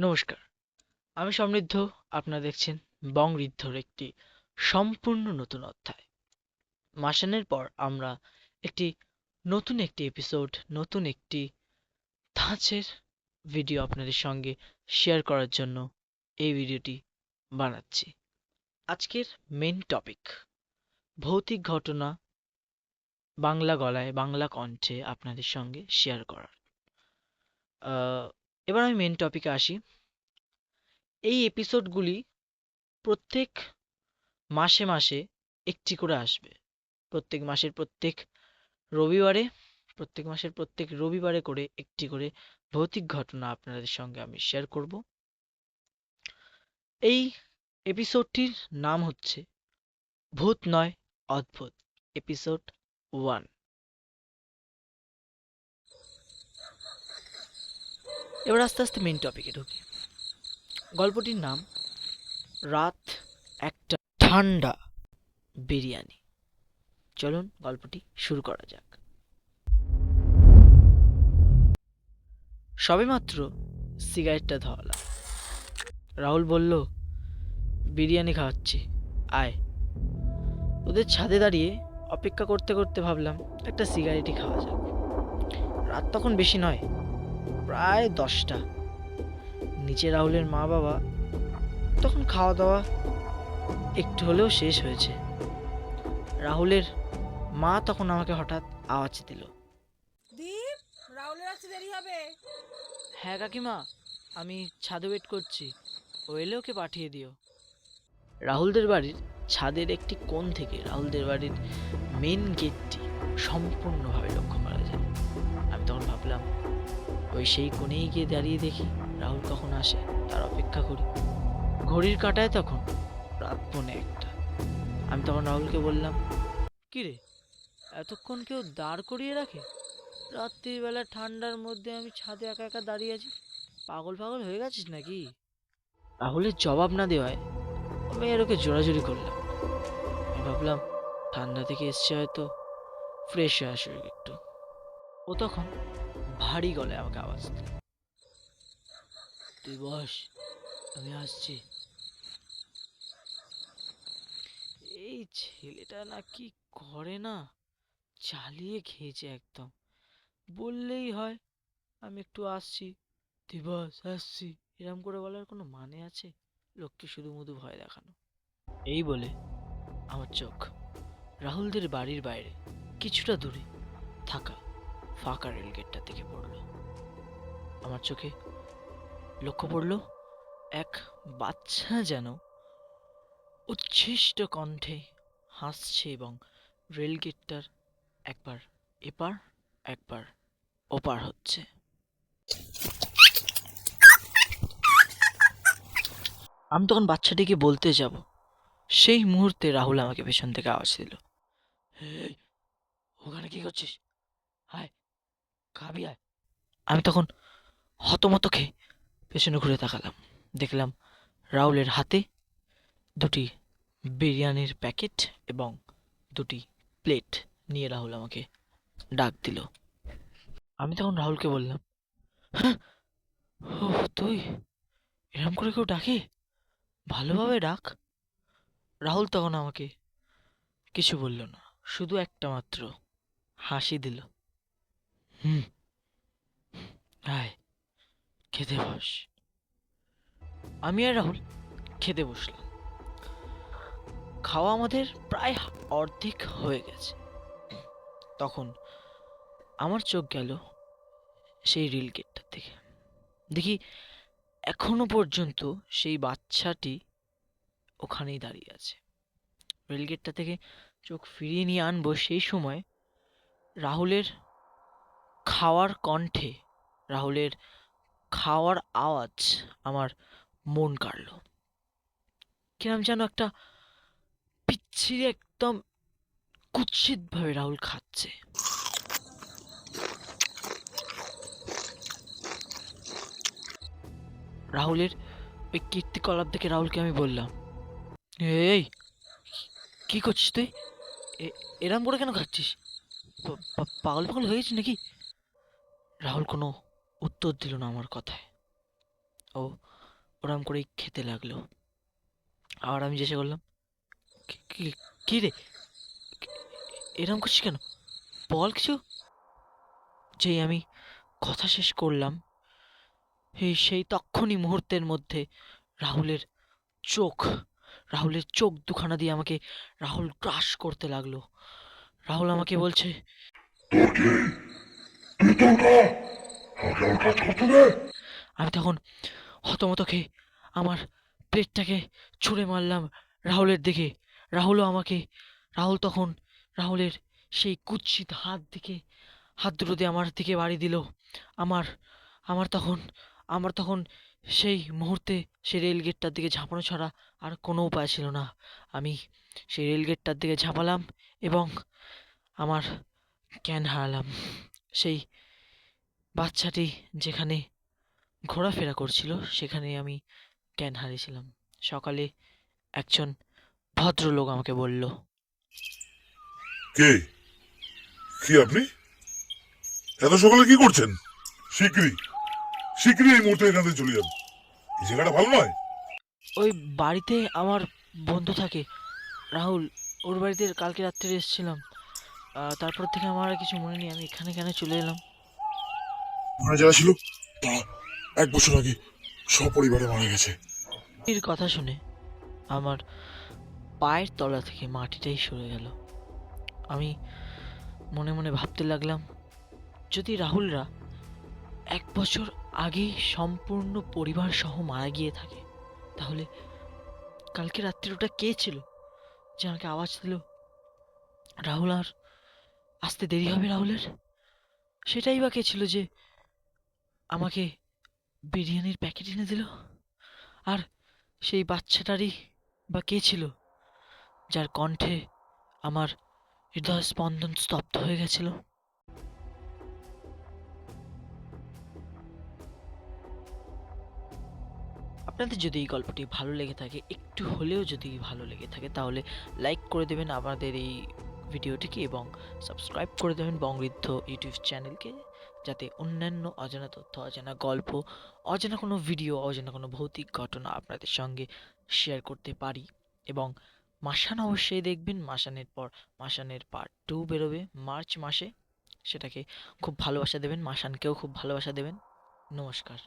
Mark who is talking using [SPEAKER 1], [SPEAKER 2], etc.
[SPEAKER 1] নমস্কার। আমি সমৃদ্ধ, আপনারা দেখছেন বংঋদ্ধর একটি সম্পূর্ণ নতুন অধ্যায়। মাসানের পর আমরা একটি নতুন একটি এপিসোড নতুন একটি ধাঁচের ভিডিও আপনাদের সঙ্গে শেয়ার করার জন্য এই ভিডিওটি বানাচ্ছি। আজকের মেন টপিক ভৌতিক ঘটনা বাংলা গলায়, বাংলা কণ্ঠে আপনাদের সঙ্গে শেয়ার করার। এবার আমি মেন টপিকে আসি। এই এপিসোডগুলি প্রত্যেক মাসে মাসে একটি করে আসবে। প্রত্যেক মাসের প্রত্যেক রবিবারে, প্রত্যেক মাসের প্রত্যেক রবিবারে করে একটি করে ভৌতিক ঘটনা আপনাদের সঙ্গে আমি শেয়ার করব। এই এপিসোডটির নাম হচ্ছে ভূত নয়, অদ্ভুত। এপিসোড ওয়ান এবার আস্তে আস্তে মেন টপিকে ঢুকি। গল্পটির নাম, রাত একটা ঠান্ডা বিরিয়ানি। চলুন গল্পটি শুরু করা যাক। সবেমাত্র সিগারেটটা ধরালাম রাহুল বলল, বিরিয়ানি খাওয়াচ্ছি, আয়। ওদের ছাদে দাঁড়িয়ে অপেক্ষা করতে করতে ভাবলাম, একটা সিগারেটই খাওয়া যাক। রাত তখন বেশি নয় প্রায় দশটা। নিচে রাহুলের মা বাবা তখন খাওয়া দাওয়া একটু হলেও শেষ হয়েছে। রাহুলের মা তখন আমাকে হঠাৎ আওয়াজ দিল।
[SPEAKER 2] দীপ রাহুলের আসতে দেরি হবে।
[SPEAKER 1] হ্যাঁ কাকিমা আমি ছাদে ওয়েট করছি। ও এলে ওকে পাঠিয়ে দিও। রাহুলদের বাড়ির ছাদের একটি কোণ থেকে রাহুলদের বাড়ির মেন গেটটি সম্পূর্ণভাবে লক্ষ্য ওই সেই কোণেই গিয়ে দাঁড়িয়ে দেখি রাহুল কখন আসে, তার অপেক্ষা করি। ঘড়ির কাঁটায় তখন, রাত পৌনে একটা। আমি তখন রাহুলকে বললাম, কি রে, এতক্ষণ কেউ দাঁড় করিয়ে রাখে? রাত্রিবেলা ঠান্ডার মধ্যে আমি ছাদে একা একা দাঁড়িয়ে আছি। পাগল পাগল হয়ে গেছিস নাকি? রাহুলের জবাব না দেওয়ায় আমি আর ওকে জোরাজুরি করলাম। আমি ভাবলাম, ঠান্ডা থেকে এসছে হয়তো, ফ্রেশ হয়ে আসবে একটু। ও তখন ভারী গলায় আমাকে আওয়াজ দিল। তুই বস, আমি আসছি। এই ছেলেটা না কি করে না, চালিয়ে খেয়েছে একদম। বললেই হয়, আমি একটু আসছি। তুই বস, আসছি। এরম করে বলার কোনো মানে আছে? লোককে শুধু মধু ভয় দেখানো। এই বলে আমার চোখ রাহুলদের বাড়ির বাইরে, কিছুটা দূরে ফাঁকা রেলগেটটা থেকে পড়ল। আমার চোখে লক্ষ্য পড়ল এক বাচ্চা যেন উচ্ছিষ্ট কণ্ঠে হাসছে এবং রেলগেটটার একবার এপার একবার ওপার হচ্ছে। আমি তখন বাচ্চাটিকে বলতে যাব সেই মুহূর্তে রাহুল আমাকে পেছন থেকে আওয়াজ দিল "এই, ওখানে কি করছিস? আয় খাবি আয় আমি তখন হতমত খেয়ে পেছনে ঘুরে তাকালাম। দেখলাম রাহুলের হাতে দুটি বিরিয়ানির প্যাকেট এবং দুটি প্লেট নিয়ে রাহুল আমাকে ডাক দিল। আমি তখন রাহুলকে বললাম "হ্যাঁ, ও তুই এরম করে কেউ ডাকে? ভালোভাবে ডাক। রাহুল তখন আমাকে কিছু বলল না শুধু একটা মাত্র হাসি দিল। হুম। আয়, খেতে বস। আমি আর রাহুল খেতে বসলাম। খাওয়া আমাদের প্রায় অর্ধেক হয়ে গেছে। তখন আমার চোখ গেল সেই রিল গেটটার থেকে দেখি এখনও পর্যন্ত সেই বাচ্চাটি ওখানেই দাঁড়িয়ে আছে। রেলগেটটা থেকে চোখ ফিরিয়ে নিয়ে আনব সেই সময় রাহুলের খাওয়ার কণ্ঠে রাহুলের খাওয়ার আওয়াজ আমার মন কাড়ল। কিরম যেন একটা পিচ্ছিরি একদম কুৎসিতভাবে রাহুল খাচ্ছে। রাহুলের ওই কীর্তিকলাপ দেখে রাহুলকে আমি বললাম, এই, কি করছিস তুই? এরম করে কেন খাচ্ছিস? পাগল পাগল হয়েছিস নাকি? রাহুল কোনো উত্তর দিল না আমার কথায়। ও ওরম করেই খেতে লাগল। আর আমি জিজ্ঞাসা করলাম, "কি- রে? এরম করছিস কেন? বল কিছু। যেই আমি কথা শেষ করলাম, সেই তক্ষণই মুহূর্তের মধ্যে রাহুলের চোখ রাহুলের চোখ দুখানা দিয়ে আমাকে রাহুল ক্রাশ করতে লাগল। রাহুল আমাকে বলছে আমি তখন হতমত খেয়ে আমার প্লেটটাকে ছুঁড়ে মারলাম রাহুলের দিকে। রাহুলও আমাকে, রাহুল তখন রাহুলের সেই কুৎসিত হাত দিকে, হাত দুটো দিয়ে আমার দিকে বাড়ি দিল। আমার আমার তখন আমার তখন সেই মুহূর্তে সেই রেল গেটটার দিকে ঝাঁপানো ছাড়া আর কোনো উপায় ছিল না। আমি সেই রেল গেটটার দিকে ঝাঁপালাম এবং আমার জ্ঞান হারালাম। সেই বাচ্চাটি যেখানে ঘোরাফেরা করছিল সেখানে আমি জ্ঞান হারিয়েছিলাম। সকালে একজন ভদ্রলোক আমাকে বলল
[SPEAKER 3] কে? কি আপনি? এত সকালে কি করছেন? শিগগিরই শিগগিরই এই মুহূর্তে এখান থেকে চলে যান। এই জায়গাটা ভালো নয়?
[SPEAKER 1] ওই বাড়িতে আমার বন্ধু থাকে রাহুল। ওর বাড়িতে কালকে রাত্রে এসেছিলাম। তারপর থেকে আমার আর কিছু মনে নেই আমি এখানে কেন চলে এলাম?
[SPEAKER 3] ওখানে যারা ছিল তারা এক বছর আগে সপরিবারে মারা গেছে।
[SPEAKER 1] এর কথা শুনে আমার পায়ের তলা থেকে মাটিটাই সরে গেল। আমি মনে মনে ভাবতে লাগলাম যদি রাহুলরা এক বছর আগে সম্পূর্ণ পরিবার সহ মারা গিয়ে থাকে তাহলে কালকে রাত্রে ওটা কে ছিল যে আমাকে আওয়াজ দিল রাহুল আর আসতে দেরি হবে রাহুলের? সেটাই বা কে ছিল যে আমাকে বিরিয়ানির প্যাকেট এনে দিল? আর সেই বাচ্চাটারই বা কে ছিল যার কণ্ঠে আমার হৃদয় স্পন্দন স্তব্ধ হয়ে গেছিল? আপনাদের যদি এই গল্পটি ভালো লেগে থাকে, একটু হলেও যদি ভালো লেগে থাকে, তাহলে লাইক করে দেবেন। আমাদের এই ভিডিওটিকে এবং সাবস্ক্রাইব করে দেবেন বংঋদ্ধ ইউটিউব চ্যানেলকে, যাতে অন্যান্য অজানা তথ্য, অজানা গল্প, অজানা কোনো ভিডিও, অজানা কোনো ভৌতিক ঘটনা আপনাদের সঙ্গে শেয়ার করতে পারি। এবং মাসান অবশ্যই দেখবেন, মাসানের পর মাসানের পার্ট টু বেরোবে মার্চ মাসে। সেটাকে খুব ভালোবাসা দেবেন, মাসানকেও খুব ভালোবাসা দেবেন। নমস্কার।